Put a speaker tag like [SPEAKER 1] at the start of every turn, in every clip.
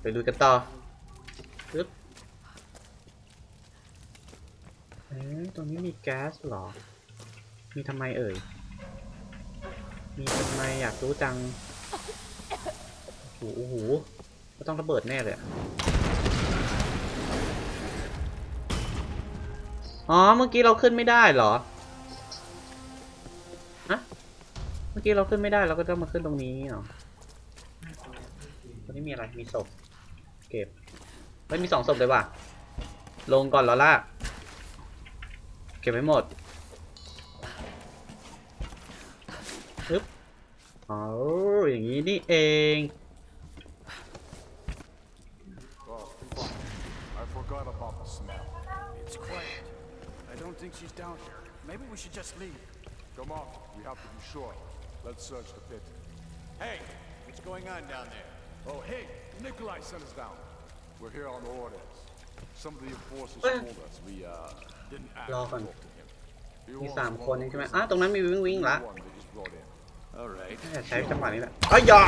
[SPEAKER 1] ไปดูกันต่อปึ๊บเอ๊ะตรงนี้มีแก๊สหรอ มีทำไมเอ่ย มีทำไมอยากรู้จัง โอ้โหก็ต้องระเบิดแน่เลยอ๋อ เมื่อกี้เราขึ้นไม่ได้เหรอฮะเมื่อกี้เราขึ้นไม่ได้เราก็ต้องมาขึ้นตรงนี้เหรอตรงนี้มีอะไร มีศพ เก็บไม่มีสองศพเลยว่ะ ลงก่อนลอล่าเก็บไว้หมดปึ๊บอ๋ออย่างนี้นี่เอง
[SPEAKER 2] Oh, fuck. I forgot about the smell.
[SPEAKER 3] It's quiet. I don't think she's down here. Maybe we should just leave.
[SPEAKER 2] Come on, we have to be sure. Let's search the pit.
[SPEAKER 4] Hey, what's going on down there?
[SPEAKER 2] Oh, hey, Nikolai sent us down. We're here on orders. Some of the enforcers
[SPEAKER 1] Eh.
[SPEAKER 2] told us we, uh, didn't ask
[SPEAKER 1] Rò
[SPEAKER 2] to
[SPEAKER 1] phần.
[SPEAKER 2] talk to him. He
[SPEAKER 1] มี
[SPEAKER 2] was
[SPEAKER 1] สาม
[SPEAKER 2] one
[SPEAKER 1] คน
[SPEAKER 2] of
[SPEAKER 1] เองใช่ไหม
[SPEAKER 2] those
[SPEAKER 1] อะตรงนั้นมีวิ่งวิ่งละ
[SPEAKER 2] one they just brought in.
[SPEAKER 4] All right.
[SPEAKER 1] น่าจะใช้จังหวะนี้แหละอ้ยยา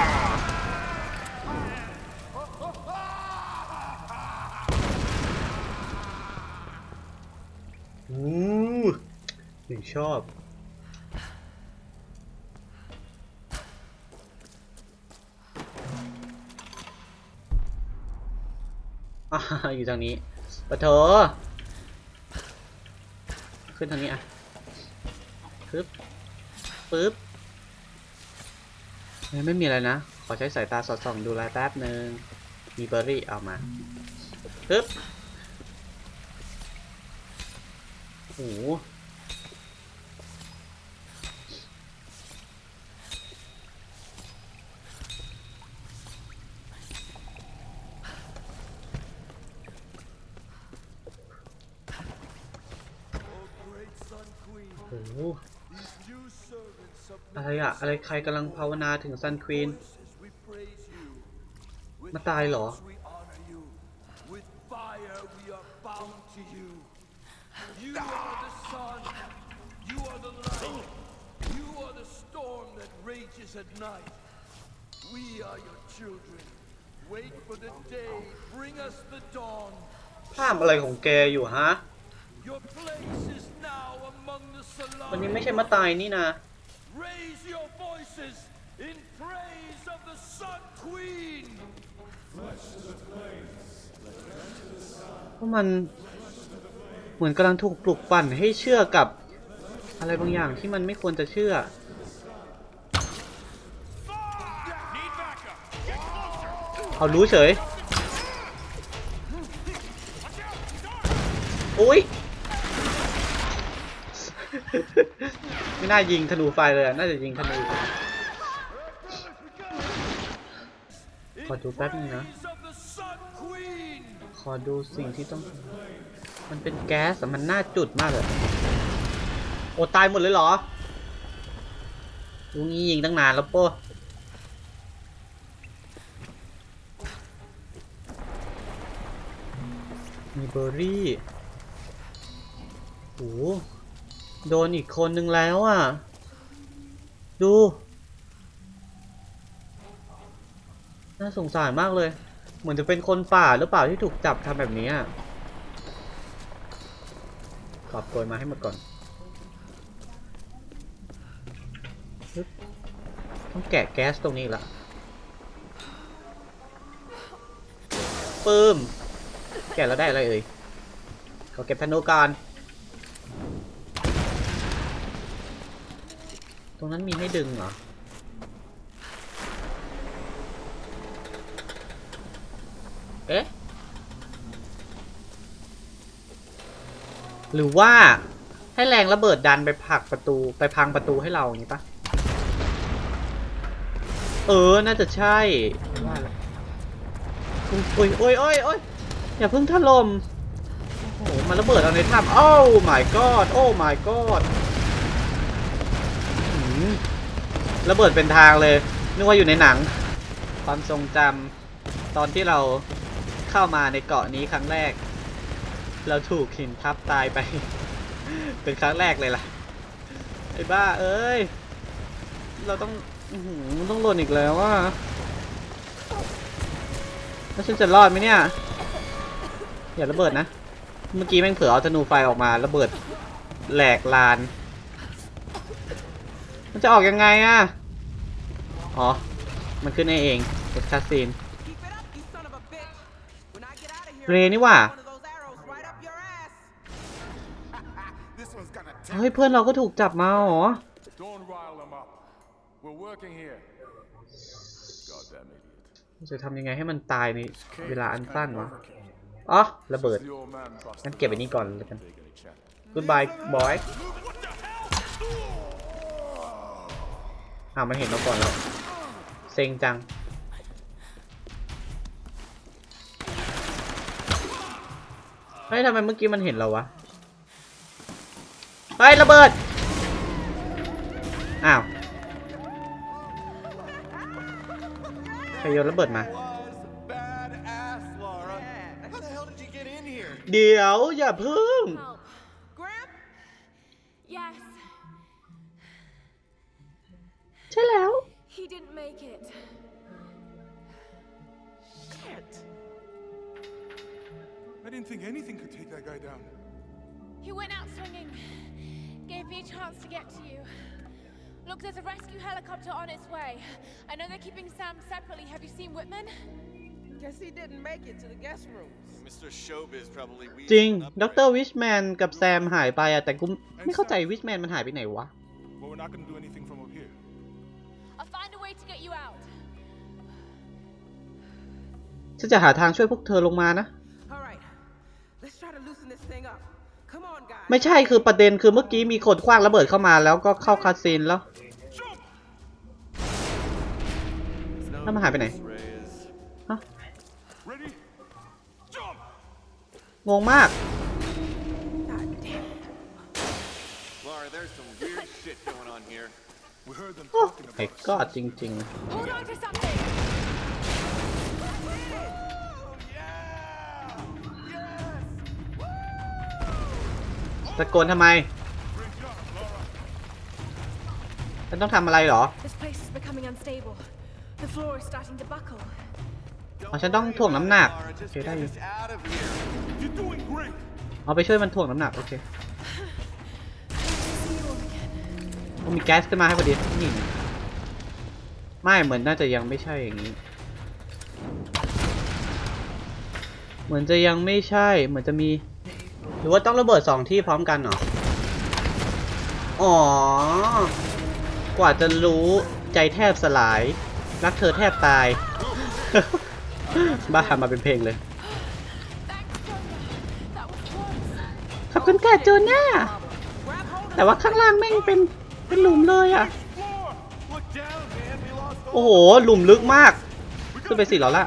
[SPEAKER 1] อู้หนึ่งชอบ อยู่ทางนี้ปะเถอะขึ้นทางนี้อะปึ๊บปึ๊บไม่มีอะไรนะ ขอใช้สายตาสอดส่องดูแลแป๊บหนึ่งมีเบอร์รี่เอามาปึ๊บโอ้โหโอ้โห อะไรใครกำลังภาวนาถึงซันควีน มาตายเหรอ ภาพอะไรของแกอยู่ฮะ วันนี้ไม่ใช่มาตายนี่นะ
[SPEAKER 5] Raise your voices in praise of the Sun Queen. Flesh to the flames.
[SPEAKER 1] เพราะมันเหมือนกำลังถูกปลุกปั่นให้เชื่อกับอะไรบางอย่างที่มันไม่ควรจะเชื่อเขารู้เฉย โอ้ย ไม่น่ายิงธนูไฟเลยอะน่าจะยิงธนูขอดูแป๊บนึงนะ ขอดูสิ่งที่ต้อง มันเป็นแก๊สมันน่าจุดมากเลย โอ้ตายหมดเลยเหรอลูกนี้ยิงตั้งนานแล้วป้มีเบอร์รี่โอ้ โดนอีกคนนึงแล้วอะ ดู น่าสงสารมากเลย เหมือนจะเป็นคนป่าหรือเปล่าที่ถูกจับทำแบบนี้อะขอบโกยมาให้หมดก่อน ต้องแกะแก๊สตรงนี้ละปื้ม แกะแล้วได้อะไรเอ่ยขอเก็บธนูก่อน ตรงนั้นมีให้ดึงเหรอ เอ๊ะ หรือว่าให้แรงระเบิดดันไปผลักประตูไปพังประตูให้เราอย่างนี้ปะเออ น่าจะใช่ว่าแล้วโอ้ยโอ้ยโอ้ยโอ้ยอย่าเพิ่งถล่มโอ้โหมันระเบิดเอาในถ้ำโอ้ my god โอ้ my god อื้อหือ ระเบิดเป็นทางเลย นึกว่าอยู่ในหนัง ความทรงจำตอนที่เราเข้ามาในเกาะนี้ครั้งแรก เราถูกหินทับตายไป เป็นครั้งแรกเลยล่ะ ไอ้บ้าเอ้ย เราต้องอื้อหือต้องหล่นอีกแล้วว่าแล้วฉันจะรอดไหมเนี่ย อย่าระเบิดนะ เมื่อกี้แม่งเผลอเอาธนูไฟออกมาระเบิดแหลกลาน มันจะออกยังไงอะ อ๋อ มันขึ้นเองเอ็กซ์คาซีนเรนี่ว่า เฮ้ย เพื่อนเราก็ถูกจับมาเหรอ จะทำยังไงให้มันตายในเวลาอันสั้นวะ อ๋อ ระเบิด งั้นเก็บไปนี่ก่อนแล้วกัน Goodbye boy อ้าวมันเห็นเราก่อนแล้ว เซ็งจัง เฮ้ยทำไมเมื่อกี้มันเห็นเราวะ เฮ้ยระเบิด อ้าวใครโยนระเบิดมา เดี๋ยวอย่าเพึ่ง
[SPEAKER 6] make it.
[SPEAKER 2] I didn't think anything could take that guy down.
[SPEAKER 6] He went out swinging. Gave me a chance to get to you. Look, there's a rescue helicopter on its way. I know they're keeping Sam separately. Have you seen Whitman?
[SPEAKER 7] guess he didn't make it to the guest rooms.
[SPEAKER 4] Mr. Showbiz probably
[SPEAKER 1] จริง
[SPEAKER 4] weaseled
[SPEAKER 1] ด
[SPEAKER 4] up
[SPEAKER 1] ร
[SPEAKER 4] right.
[SPEAKER 1] วิชแมนกับแซมหายไปอะแต่กูไม่เข้าใจวิชแมนมันหายไปไหนวะ
[SPEAKER 2] But we're not gonna do anything
[SPEAKER 1] ฉันจะหาทางช่วยพวกเธอลงมานะ
[SPEAKER 7] All right, let's try to loosen this thing up. Come on, guys.
[SPEAKER 1] ไม่ใช่คือประเด็นคือเมื่อกี้มีคนคว้างระเบิดเข้ามาแล้วก็เข้าคาซีนแล้ว
[SPEAKER 2] Jump!
[SPEAKER 1] แล้วมันหายไปไหน
[SPEAKER 4] Reyes.
[SPEAKER 1] ฮะ
[SPEAKER 2] Ready? Jump!
[SPEAKER 1] งงมาก
[SPEAKER 7] God damn.
[SPEAKER 4] Laura, there's some weird shit going on here.
[SPEAKER 2] We heard them
[SPEAKER 1] โอ้
[SPEAKER 2] talking
[SPEAKER 1] ไอ้
[SPEAKER 2] about
[SPEAKER 1] ก็
[SPEAKER 2] us.
[SPEAKER 1] จริง
[SPEAKER 6] Hold on to something.
[SPEAKER 1] ๆ ตะโกนทำไม
[SPEAKER 2] Bring jump, Laura.
[SPEAKER 1] ฉันต้องทำอะไรเหรอ
[SPEAKER 6] This place is becoming unstable. The floor is starting to buckle.
[SPEAKER 1] อ๋อฉันต้องถ่วงน้ำหนัก
[SPEAKER 4] Laura,
[SPEAKER 1] โอ
[SPEAKER 4] just
[SPEAKER 1] เค
[SPEAKER 4] get
[SPEAKER 1] ได้อยู่
[SPEAKER 4] us out of here.
[SPEAKER 2] You're doing great.
[SPEAKER 1] เอาไปช่วยมันถ่วงน้ำหนักโอเค
[SPEAKER 6] See you all again.
[SPEAKER 1] ต้องมีแก๊สขึ้นมาให้พอดีนี่ไม่เหมือนน่าจะยังไม่ใช่อย่างนี้ เหมือนจะยังไม่ใช่ เหมือนจะมี หรือว่าต้องระเบิดสองที่พร้อมกันเหรอ อ๋อ กว่าจะรู้ใจแทบสลาย รักเธอแทบตาย บ้ามาเป็นเพลงเลย ขอบคุณค่ะโจน่า
[SPEAKER 7] Grab hold
[SPEAKER 1] แต่ว่าข้างล่างแม่งเป็นเป็นหลุมเลยอะ โอ้โห หลุมลึกมาก ขึ้นไปสี่ล้อละ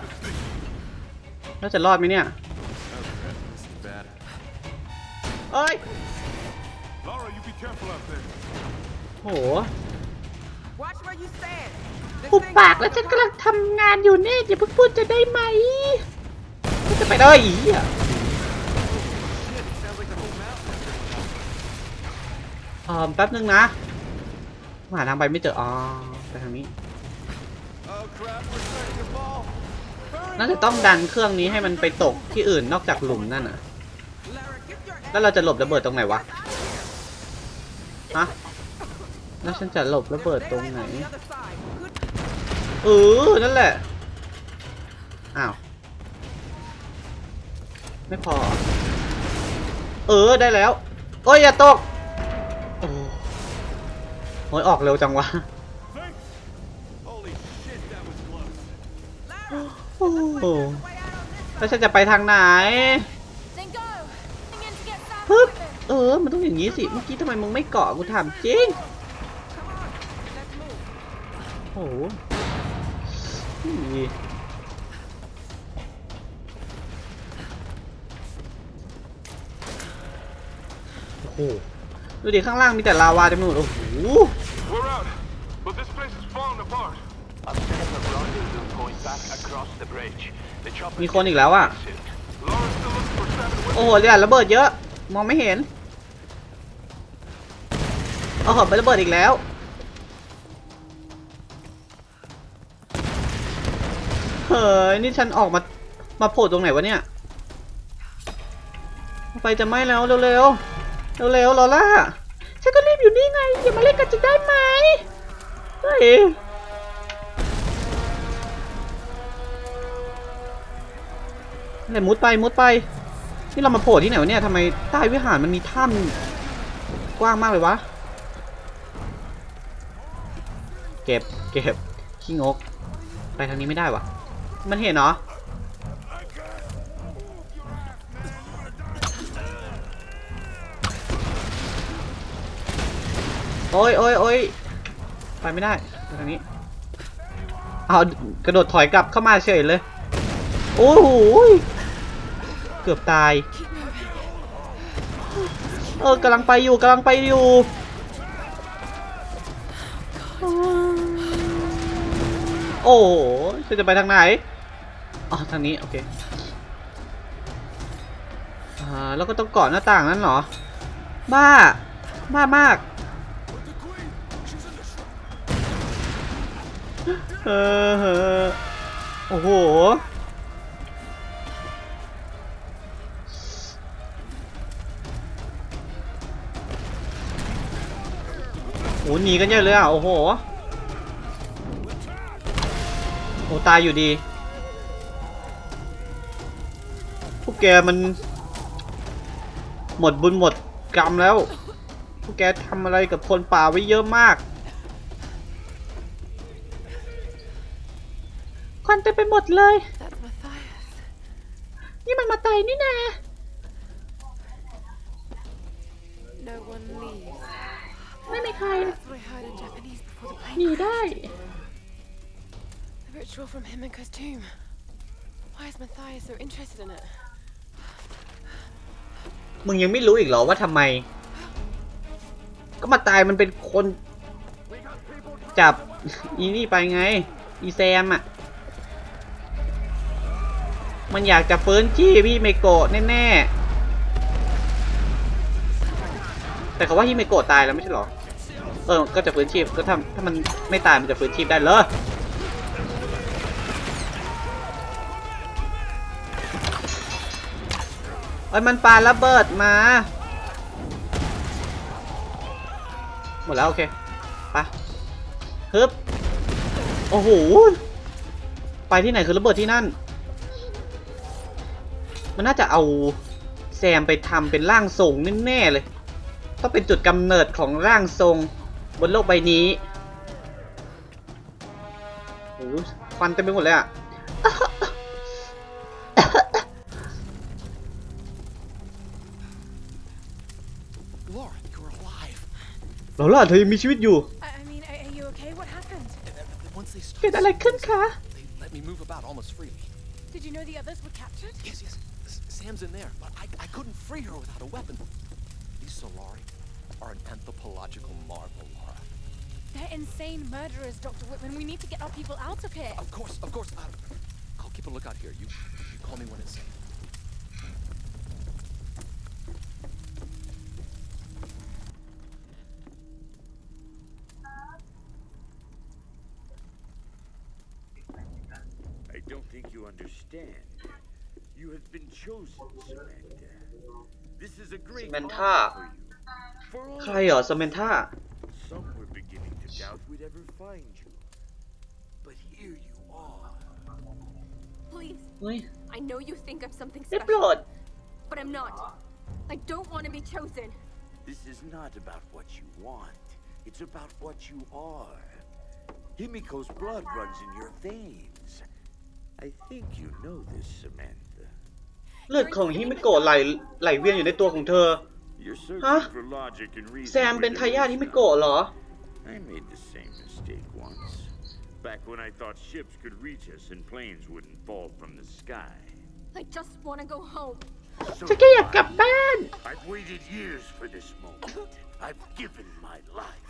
[SPEAKER 1] แล้วจะรอดไหมเนี่ย เอ้ย
[SPEAKER 2] Laura, you be careful out there.
[SPEAKER 1] โอ้โห
[SPEAKER 7] Watch where you stand. This
[SPEAKER 1] ปุบ
[SPEAKER 7] thing
[SPEAKER 1] ปากแล้วฉันกำลังทำงานอยู่นี่อย่าเพิ่งพูดจะได้ไหมฉันจะไปได้อีอะ
[SPEAKER 4] Shit, sounds like the whole mountain.
[SPEAKER 1] เออแป๊บนึงนะหาทางไปไม่เจออ๋อไปทางนี้
[SPEAKER 4] Oh crap, we're starting to fall.
[SPEAKER 1] น่าจะต้องดันเครื่องนี้ให้มันไปตกที่อื่นนอกจากหลุมนั่นน่ะ
[SPEAKER 7] Lara, get your ass
[SPEAKER 1] แล้วเราจะหลบระเบิดตรงไหนวะฮะแล้วฉันจะหลบระเบิดตรงไหน
[SPEAKER 7] on the other side. Good
[SPEAKER 1] เออนั่นแหละอ้าวไม่พอ เออได้แล้วโอ้ยอย่าตกโอ้โหยออกเร็วจังวะ
[SPEAKER 2] Thanks.
[SPEAKER 4] Holy shit, that was close.
[SPEAKER 7] Lara,
[SPEAKER 1] โอ้โห
[SPEAKER 7] way out on this
[SPEAKER 1] แล้วฉันจะไปทางไหน ออ มันต้องอย่างนี้สิ เมื่อกี้ทำไมมึงไม่เกาะกูถามจริง
[SPEAKER 7] Come on, let's move.
[SPEAKER 1] โอ้โหนี่โอ้โห ดูดิข้างล่างมีแต่ลาวาเต็มไปหมดโอ้โห
[SPEAKER 2] We're out. But this place is falling apart.
[SPEAKER 8] I've set up a rendezvous point back across the bridge. The chopper
[SPEAKER 1] มีคนอีกแล้วอะ
[SPEAKER 8] soon.
[SPEAKER 2] Laura's still looking for Sam and
[SPEAKER 1] โอ้โหเรือระเบิดเยอะ มองไม่เห็น โอ้โหไประเบิดอีกแล้ว เฮ้ย นี่ฉันออกมา มาโผล่ตรงไหนวะเนี่ยไฟจะไหม้แล้ว เร็วๆ เร็วๆลอล่า ฉันก็รีบอยู่นี่ไง อย่ามาเล่นกันจะได้ไหมเฮ้ยไหนมุดไปมุดไปนี่เรามาโผล่ที่ไหนวะเนี่ยทำไมใต้วิหารมันมีถ้ำกว้างมากเลยวะ เก็บ เก็บ ขี้งก ไปทางนี้ไม่ได้วะมันเห็นเหรอโอ้ยโอ้ยโอ้ยไปไม่ได้ไปทางนี้ เอากระโดดถอยกลับเข้ามาเฉยเลย โอ้โหเกือบตาย เออกำลังไปอยู่กำลังไปอยู่ โอ้โหฉันจะไปทางไหนอ๋อทางนี้โอเคอ่าแล้วก็ต้องเกาะหน้าต่างนั้นเหรอ บ้า บ้ามาก เออเออโอ้โหโอ้หนีกันเยอะเลยอะ โอ้โห อ้ตายอยู่ดี พวกแกมัน หมดบุญหมดกรรมแล้ว พวกแกทำอะไรกับคนป่าไว้เยอะมาก ควันเต็มไปหมดเลย
[SPEAKER 6] That's Matthias.
[SPEAKER 1] นี่มันมาไตนี่นา
[SPEAKER 6] No one leaves.
[SPEAKER 1] ไม่มีใคร
[SPEAKER 6] That's what I heard in Japanese before the
[SPEAKER 1] หนี
[SPEAKER 6] plane.
[SPEAKER 1] ได้
[SPEAKER 6] The ritual from Himiko's tomb. Why is Matthias so interested in it?
[SPEAKER 1] มึงยังไม่รู้อีกเหรอว่าทำไม ก็มาตายมันเป็นคนจับ อีนี่ไปไง อีแซมอะ มันอยากจะฟื้นที่พี่เมโกะแน่ๆ แต่เขาว่าฮิเมโกะตายแล้วไม่ใช่เหรอ เออ ก็จะฟื้นชีพ ก็ถ้าถ้ามันไม่ตายมันจะฟื้นชีพได้เลยเอ้ยมันปาระเบิดมา หมดแล้วโอเคไปะฮึบโอ้โหไปที่ไหนคือระเบิดที่นั่น มันน่าจะเอาแซมไปทำเป็นร่างทรงแน่ๆเลยต้องเป็นจุดกำเนิดของร่างทรงบนโลกใบนี้โอ้โหควันเต็มไปหมดเลยอะ เราล่ะเธอยังมีชีวิตอยู่
[SPEAKER 6] I, I mean, are, are you okay? What happened?
[SPEAKER 4] Once they
[SPEAKER 1] เกิด
[SPEAKER 4] started,
[SPEAKER 1] อะไรขึ้นคะ
[SPEAKER 4] they let me move about almost freely.
[SPEAKER 6] Did you know the others were captured?
[SPEAKER 4] Yes, yes. S- Sam's in there, but I, I couldn't free her without a weapon. These Solari are an anthropological marvel, Laura.
[SPEAKER 6] They're insane murderers, Dr. Whitman. We need to get our people out of here.
[SPEAKER 4] Of course, of course. Uh, I'll keep a lookout here. You, you call me when it's safe.
[SPEAKER 9] chosen, Samantha. This is a great
[SPEAKER 1] Samantha.
[SPEAKER 9] honor for you. For all
[SPEAKER 1] ใครเหรอสเมนท่า
[SPEAKER 9] some were beginning to doubt we'd ever find you. But here you are.
[SPEAKER 7] Please,
[SPEAKER 1] เฮ้ย
[SPEAKER 7] I know you think I'm something
[SPEAKER 1] ได้โปร
[SPEAKER 7] special,
[SPEAKER 1] ด
[SPEAKER 7] but I'm not. I don't want to be chosen.
[SPEAKER 9] This is not about what you want. It's about what you are. Himiko's blood runs in your veins. I think you know this, Samantha.
[SPEAKER 1] เลือดของฮิมิโกะไหลไหลเวียนอยู่ในตัวของเธอ
[SPEAKER 9] You're searching
[SPEAKER 1] Huh?
[SPEAKER 9] for logic and reason.
[SPEAKER 1] แซม
[SPEAKER 9] where
[SPEAKER 1] เป็น
[SPEAKER 9] there
[SPEAKER 1] ทายาท
[SPEAKER 9] is
[SPEAKER 1] ฮิมิ
[SPEAKER 9] none.
[SPEAKER 1] โกะเหรอ
[SPEAKER 9] I made the same mistake once. Back when I thought ships could reach us and planes wouldn't fall from the sky.
[SPEAKER 7] I just want to go home.
[SPEAKER 9] So
[SPEAKER 1] ฉันแค่อยาก
[SPEAKER 9] do
[SPEAKER 1] กลับ
[SPEAKER 9] I.
[SPEAKER 1] บ้าน
[SPEAKER 9] I've waited years for this moment. I've given my life.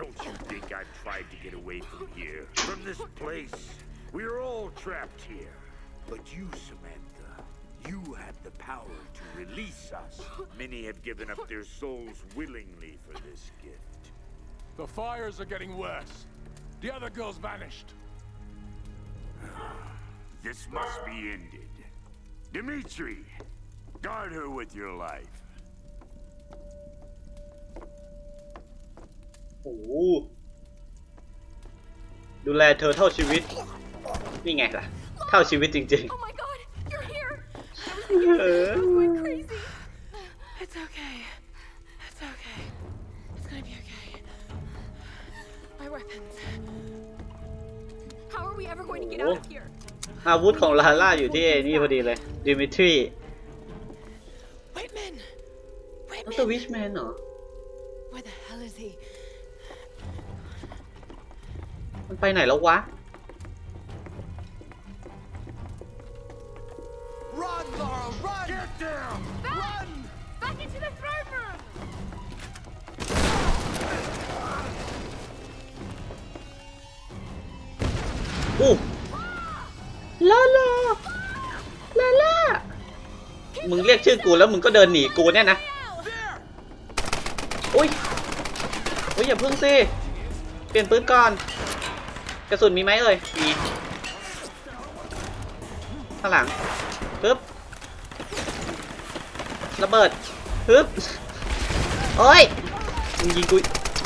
[SPEAKER 9] Don't you think I've tried to get away from here? From this place? We're all trapped here. But you, Samantha, you have the power to release us. Many have given up their souls willingly for this gift.
[SPEAKER 2] The fires are getting worse. The other girls vanished.
[SPEAKER 9] This must be ended. Dimitri, guard her with your life.
[SPEAKER 1] โอ้โหดูแลเธอเท่าชีวิต นี่ไงล่ะ เท่าชีวิตจริง
[SPEAKER 6] Oh
[SPEAKER 1] เออ
[SPEAKER 6] I'm going crazy. It's okay. It's okay. It's gonna be okay. My weapons. How are we ever going to get out of here?
[SPEAKER 1] อาวุธของลาล่าอยู่ที่ไอ้นี่พอดีเลยดิมิทรี
[SPEAKER 6] Whitman!
[SPEAKER 1] นั่น
[SPEAKER 6] Whitman!
[SPEAKER 1] คือวิชแมนเหรอ
[SPEAKER 6] Where the hell is he?
[SPEAKER 1] มันไปไหนแล้ววะ
[SPEAKER 9] down!
[SPEAKER 6] Back! Back into the throne room!
[SPEAKER 1] อู้ลาลาลาลามึงเรียกชื่อกูแล้วมึงก็เดินหนีกูเนี่ยนะอุ้ยอุ้ยอย่าพึ่งสิเปลี่ยนปืนก่อน กระสุนมีไหมเอ่ยมีข้างหลังปึ๊บ ระเบิดปึ๊บโอ้ยมึงยิงกู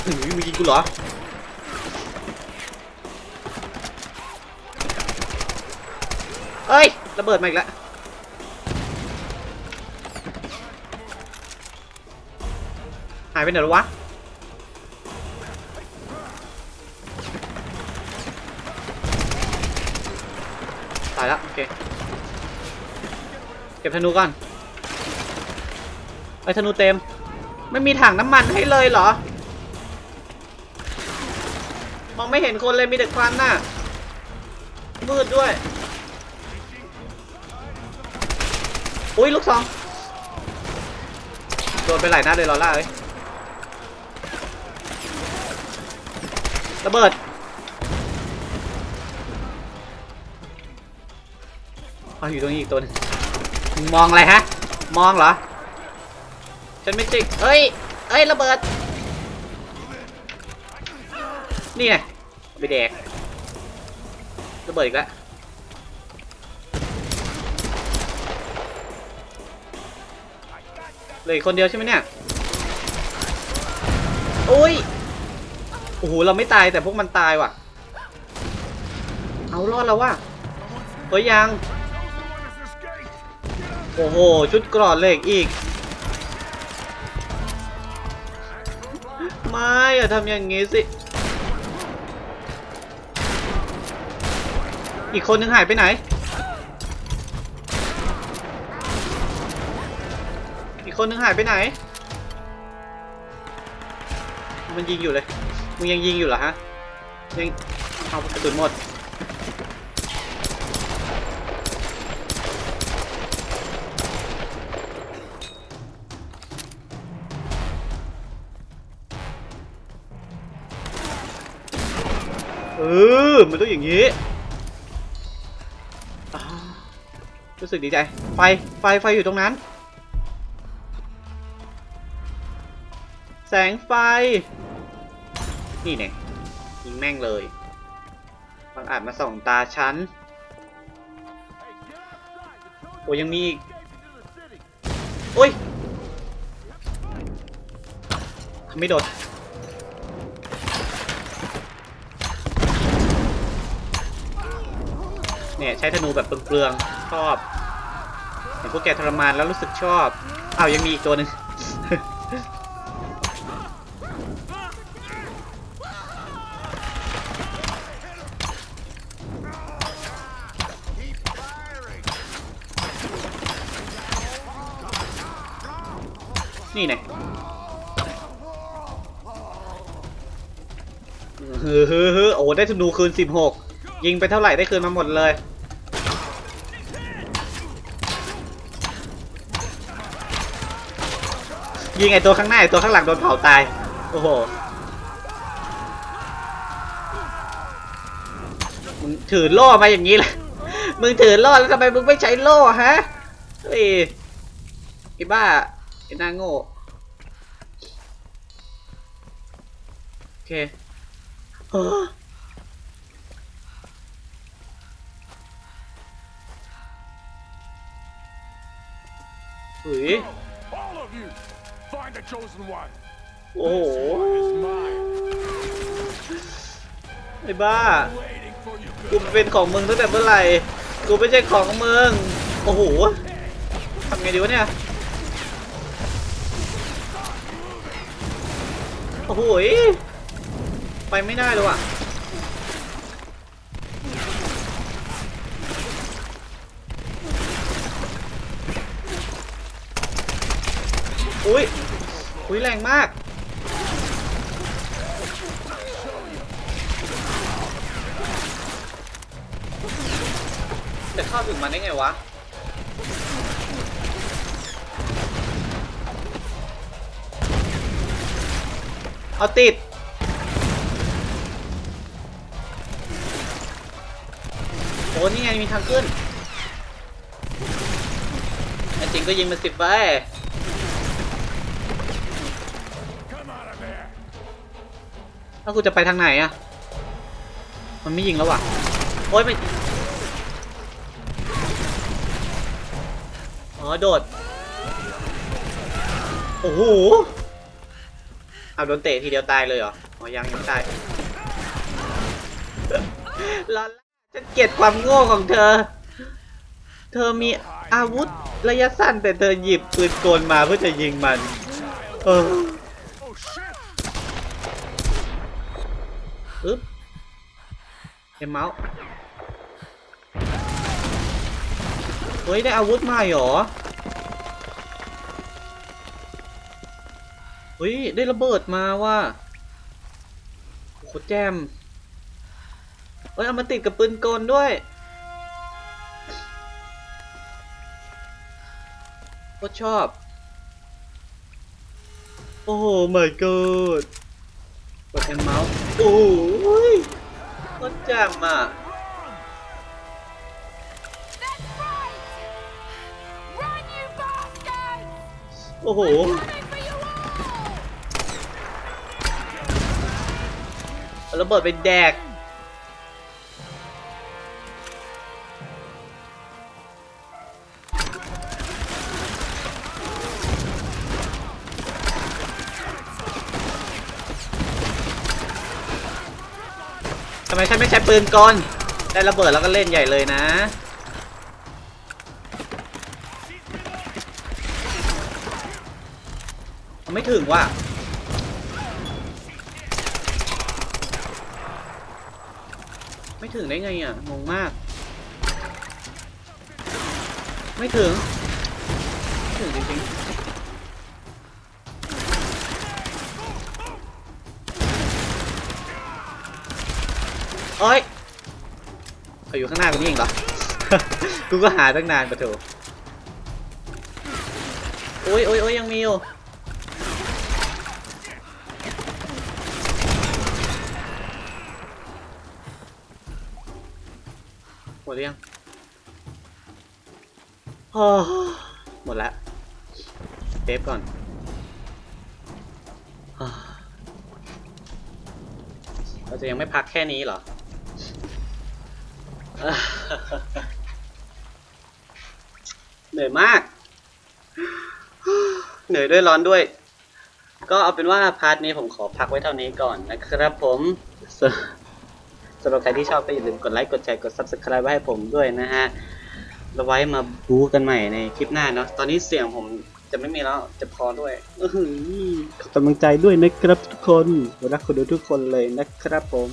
[SPEAKER 1] อื้อหือมึงยิงกูเหรอเอ้ยระเบิดมาอีกแล้วหายไปไหนแล้ววะตายแล้วโอเคเก็บธนูก่อน ไอ้ธนูเต็ม ไม่มีถังน้ำมันให้เลยเหรอ มองไม่เห็นคนเลยมีแต่ควันน่ะ มืดด้วย อุ้ยลูกซอง โดนไปหลายนัดเลยลอล่าเอ้ยระเบิดเอาอยู่ตรงนี้อีกตัวหนึงมึงมองอะไรฮะ มองเหรอ ฉันไม่จริงเอ้ยเอ้ยระเบิด นี่ไงไปแดกระเบิดอีกแล้วเหลืออีกคนเดียวใช่ไหมเนี่ยโอ้ยโอ้โหเราไม่ตายแต่พวกมันตายว่ะ เอารอดแล้วว่ะเฮ้ยยัง โอ้โห ชุดกรอดเหล็กอีก ไม่อย่าทำอย่างงี้สิ อีกคนนึงหายไปไหน อีกคนนึงหายไปไหน มันยิงอยู่เลย มึงยังยิงอยู่เหรอฮะ ยัง เอากระสุนหมด เออ มันต้องอย่างนี้รู้สึกดีใจ ไฟ ไฟ ไฟอยู่ตรงนั้น แสงไฟ นี่เนี่ยยิงแม่งเลยบางอาจมาส่องตาฉัน โอ้ยังมีอีก โอ้ย ไม่โดด เนี่ยใช้ธนูแบบเปลืองๆชอบเห็นพวกแกทรมานแล้วรู้สึกชอบอ้าวยังมีอีกตัวหนึ่งนี่ไงเฮ้อเฮ้อเฮ้อโอ้ได้ธนูคืน 16 ยิงไปเท่าไหร่ได้คืนมาหมดเลย ยิงไอตัวข้างหน้าไอตัวข้างหลังโดนเผาตาย โอ้โหมึงถือโล่มาอย่างนี้ล่ะมึงถือโล่แล้วทำไมมึงไม่ใช้โล่ฮะเฮ้ไอ้บ้าไอ้น้าโง่โอเคอุ้ย
[SPEAKER 2] the chosen one.
[SPEAKER 1] โอ้โห
[SPEAKER 2] Is mine.
[SPEAKER 1] ไอ้บ้า
[SPEAKER 2] Waiting for you.
[SPEAKER 1] กูเป็นของมึงตั้งแต่เมื่อไหร่ กูไม่ใช่ของมึง โอ้โหทำไงดีวะเนี่ย โอ้โหยไปไม่ได้เลยว่ะ อุ้ย อุ้ยแรงมาก จะเข้าถึงมันได้ไงวะ เอาติดโอ้นี่ไงมีทางขึ้นแต่จริงก็ยิงมันสิบไป ถ้ากูจะไปทางไหนอะมันไม่ยิงแล้วว่ะ โอ๊ยไม่อ๋อโดด โอ้โหเอาโดนเตะทีเดียวตายเลยเหรอ อ๋อยังยังไม่ตายลอล่าฉันเกลียดความโง่ของเธอ เธอมีอาวุธระยะสั้นแต่เธอหยิบปืนกลมาเพื่อจะยิงมัน เออ เอ็มเมาส์เฮ้ย ได้อาวุธใหม่เหรอเฮ้ย ได้ระเบิดมาว่ะโคตรแจมเฮ้ย เอามาติดกับปืนกลด้วยโคตรชอบ โอ้โห my god กดแอนเมาส์โอ้ย ก็จ้า
[SPEAKER 6] งมา
[SPEAKER 1] โอ้โห ระเบิดเป็นแดก มฉันไม่ใช้ปืนกลได้ระเบิดแล้วก็เล่นใหญ่เลยนะ ไม่ถึงว่ะไม่ถึงได้ไงอะงงมาก ไม่ถึง ไม่ถึงจริงๆ เอ้ยเขาอยู่ข้างหน้ากูนี่เองเหรอ กูก็หาตั้งนานปะโถโอ้ยโอ้ยโอ้ยยังมีอยู่หมดยังโอ้หมดล้วเซฟก่อนเราจะยังไม่พักแค่นี้เหรอ เหนื่อยมาก เหนื่อยด้วยร้อนด้วย ก็เอาเป็นว่าพาร์ทนี้ผมขอพักไว้เท่านี้ก่อนนะครับผมสำหรับใครที่ชอบก็อย่าลืมกดไลค์กดแชร์กด subscribe ไว้ให้ผมด้วยนะฮะแล้วไว้มาบู๊กันใหม่ในคลิปหน้าเนาะตอนนี้เสียงผมจะไม่มีแล้วจะพอด้วยขอกำลังใจด้วยนะครับทุกคนรักคนดูทุกคนเลยนะครับผม